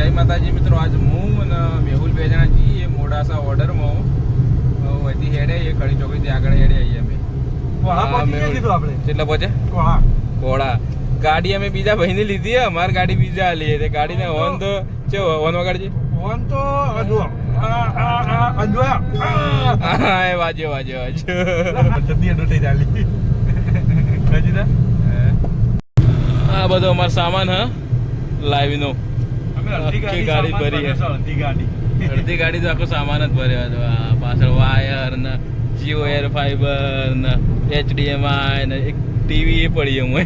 જય માતાજી મિત્રો આજ હું અને મેહુલ બે જણા જઈએ મોડાસા ઓર્ડરમાં. અહીંથી હેડે એ કડી ચોકડીથી આગળ હેડે આવીએ અમે. કેટલા પહોંચે કોળા ગાડી અમે બીજા ભાઈને લીધી હે. અમારી ગાડી બીજા લઈએ તે ગાડીને હોર્ન તો છે હોર્ન વગાડજે ફોન તો આ હા વાજ્યો જલ્દી અડોટી ચાલી હજી આ બધો અમારો સામાન હા. લાઈવ નો અમે અડધી આખી ગાડી ગાડી ભરી છે, અડધી ગાડી. અડધી ગાડી તો આખો સામાન જ ભર્યો હતો. પાછળ વાયર ને જીઓ એર ફાઈબર ને એચડીએમઆઈ ને એક ટીવી એ પડી અમે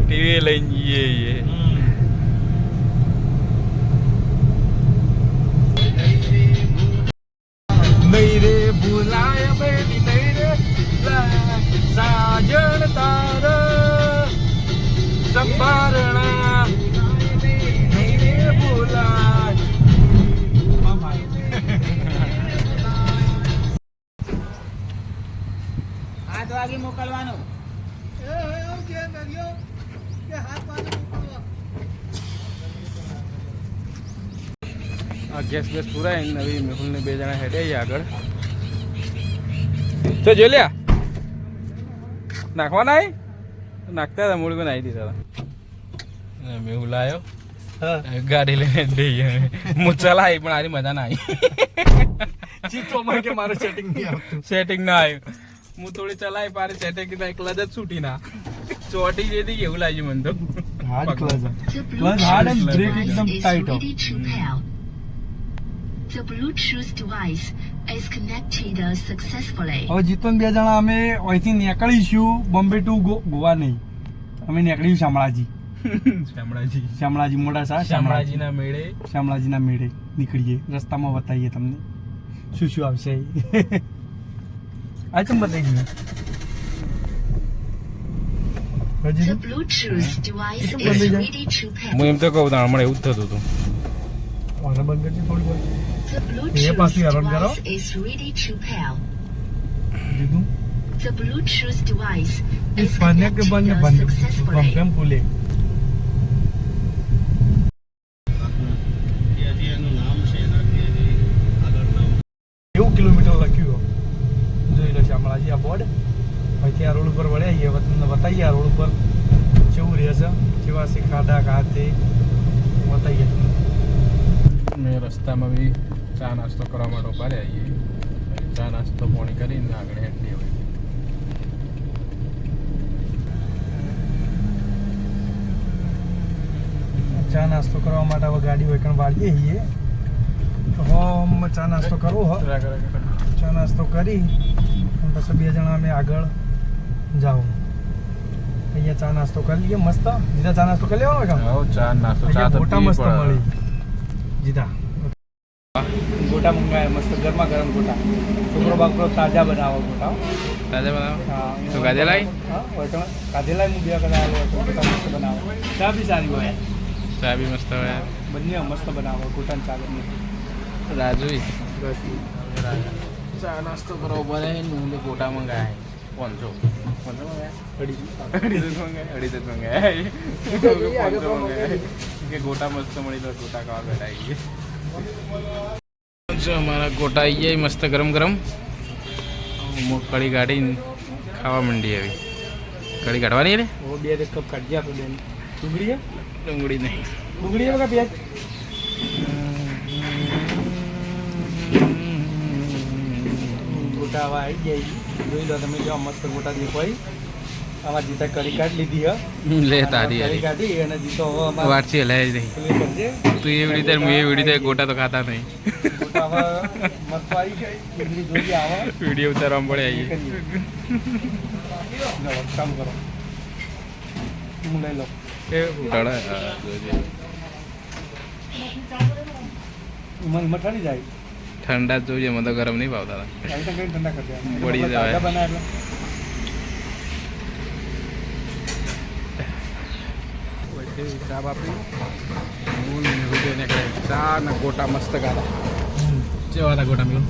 ટીવી લઈને જઈએ વાગે મોકલવાનો. આ ગેસ ગેસ પૂરાય નવી મેહુલ ને બે જણા હેડે આગળ. તો જોઈ લ્યા. નાખવાના આઈ? નાખતા હતા મૂળ નાખી દીધા હતા. મેહુલ આવ્યો ગાડી લઈને જઈએ હું ચલાવી પણ આરી મજા ના આવી ચિત્રોમાં કે મારે સેટિંગ નહીં આવતું. સેટિંગ ના આવ્યું. હું થોડી ચલાવી પારે સેટિંગ ના એકલા જ છૂટી ના. ચોટી જેથી કેવું લાગ્યું મને તો. Hard clutch clutch hard and device એકદમ tight. The Bluetooth device is connected successfully. હવે જીતન બે જણા અમે અહીંથી નીકળીશું. બોમ્બે ટુ ગોવા નહીં. અમે નીકળીશું શામળાજી. શામળાજી. શામળાજી મોટા સા શામળાજીના મેળે. શામળાજીના મેળે નીકળીએ. રસ્તામાં બતાવીએ તમને. શું શું આવશે? આ ચમ બતાવી ગયું to. હું એમ તો કહું તાણ હમણાં એવું જ થતું હતું વાના બંધ કરજે થોડી વાર The પાછું Bluetooth હેરાન કરો. to. દીધું The Bluetooth device A is connected successfully. કેમ ભૂલે એવું કિલોમીટર લખ્યું શામળાજી પછી આ રોડ ઉપર વળ્યા છીએ હવે તમને બતાવીએ આ રોડ ઉપર કેવું રહેશે કેવા છે ખાધા ખાતે બતાવીએ તમને. મેં રસ્તામાં બી ચા નાસ્તો કરવા માટે ઊભા રહ્યા છીએ. ચા નાસ્તો પાણી કરીને આગળ હેઠી હોય. ચા નાસ્તો કરવા માટે હવે ગાડી હોય કણ વાળીએ છીએ. તો હવે ચા નાસ્તો કરવો હો. ચા નાસ્તો કરી. પછી બે જણા અમે આગળ જાઓ અહીંયા ચા નાસ્તો કરી લઈએ મસ્ત. જીતા ચા નાસ્તો કરી લેવાનો કામ? ચા નાસ્તો ચા તો ગોટા મસ્ત મળી. જીતા. ગોટા મંગાયા મસ્ત ગરમા ગરમ ગોટા. છોકરો બાકરો તાજા બનાવો ગોટા તાજા બનાવો? હા તો ગાજેલાઈ? હા હોય તો કાજેલાઈ હું બે કદાચ આવ્યો ગોટા મસ્ત બનાવો. ચા બી સારી હોય. ચા બી મસ્ત હોય. બંને મસ્ત બનાવો ગોટા ને ચા બંને. રાજુઈ ચા નાસ્તો કરો ઊભા રહે ને ગોટા મંગાય પાંચસો પાંચસો મંગાયા અઢીસો મંગાયા અઢીસો જ પાંચસો મંગાયા કે ગોટા મસ્ત મળી તો ગોટા ખાવા બેઠા આવીએ અમારા ગોટા આવી ગયા મસ્ત ગરમ ગરમ કડી કાઢીને ખાવા માંડી આવી કઢી કાઢવાની રે બે કપ કાઢી આપો બેન ડુંગળી ડુંગળી નહીં ડુંગળી પ્યાજ ગોટા આવા આવી ગયા જોઈ લો તમે જો મસ્ત ગોટા દેખાય. આમાં જીતા કરી કાઢ લીધી હે. લે તારી કરી કાઢી અને જીતો હવે અમારે વાટથી હલાય નહીં. તું એવી રીતે હું એવી રીતે ગોટા તો ખાતા નહીં. ગોટા હવે મસ્ત આવી ગઈ આવે. વીડિયો ઉતારવા પડે આવી કામ કરો. હું લઈ લઉં. એ જોજે. જાય. ઠંડા જ જોઈએ, મને તો ગરમ નહીં ભાવતા. પડી જવાય. ચા બાપરી મૂળ મેહુલ નીકળે ચા ને ગોટા મસ્ત ગાતા જેવા હતા ગોટા મેહુલ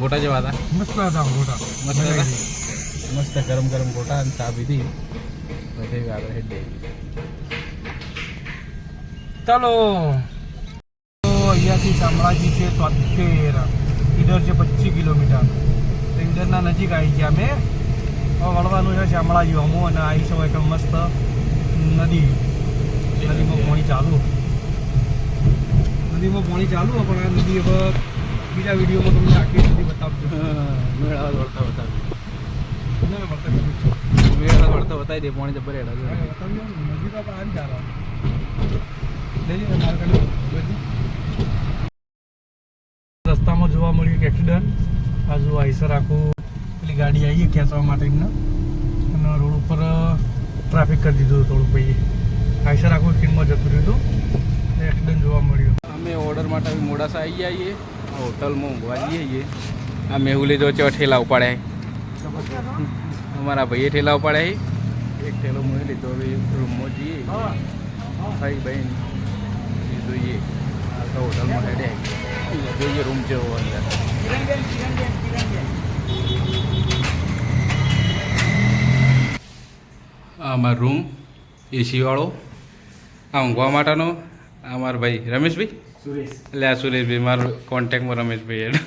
ગોટા જેવા હતા મસ્ત હતા ગોટા મસ્ત ચાલો તો અહીંયાથી શામળાજી છે તોતેર. ઈડર છે પચીસ કિલોમીટર. તો ઈડરના નજીક આવી ગયા અમે. વળવાનું છે શામળાજી અમો અને આવી છે એક મસ્ત નદી. નદીમાં પાણી ચાલુ. નદીમાં પાણી ચાલુ પણ આ નદી હવે બીજા વિડીયોમાં તમને આખી નદી બતાવજો મેળા વળતા બતાવજો. મેળા વળતા બતાવી દે પાણી જબર હેડા નદી તો માર કાઢી જોજે. રસ્તામાં જોવા મળ્યું એક એક્સિડન્ટ બાજુ આઈસર આખું પેલી ગાડી આવી ખેંચવા માટે એમને. અને રોડ ઉપર ટ્રાફિક કરી દીધું થોડું પછી આઈસર આખું ખીણમાં જતું રહ્યું હતું. એક્સિડન્ટ જોવા મળ્યું. અમે ઓર્ડર માટે મોડાસા આવી જઈએ હોટલમાં ઊંઘવા જઈએ આ મેહુલે જો ચો ઠેલા ઉપાડ્યા અમારા ભાઈએ ઠેલા ઉપાડ્યા એક ઠેલો મેં લીધો હવે રૂમમાં જઈએ. ભાઈ બહેન જોઈએ. આ તો હોટલમાં હેડે. જોઈએ રૂમ જેવો અંદર અમારો રૂમ એસીવાળો આ ઊંઘવા માટેનો આ મારા ભાઈ રમેશભાઈ સુરેશ એટલે આ સુરેશભાઈ મારો કોન્ટેક્ટમાં રમેશભાઈ એટલે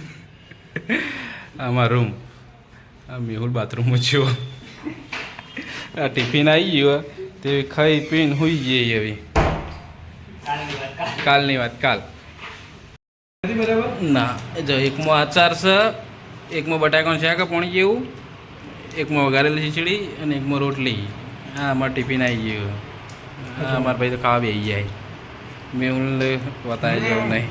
આમાં રૂમ આ મેહુલ બાથરૂમમાં છો આ ટિફિન આવી ગયો તે ખાઈ પીને હોઈ જઈએ હવે કાલની વાત કાલ બરાબર? ના જો એકમાં આચાર છે એકમાં બટાકાનું શાક પોણી જેવું એકમાં વઘારેલી ખીચડી અને એકમાં રોટલી. હા અમારે ટિફિન આવી ગયું. હા અમારા ભાઈ તો ખાવા બેસી જાય. મેહુલ બતાવી જેવું નહીં.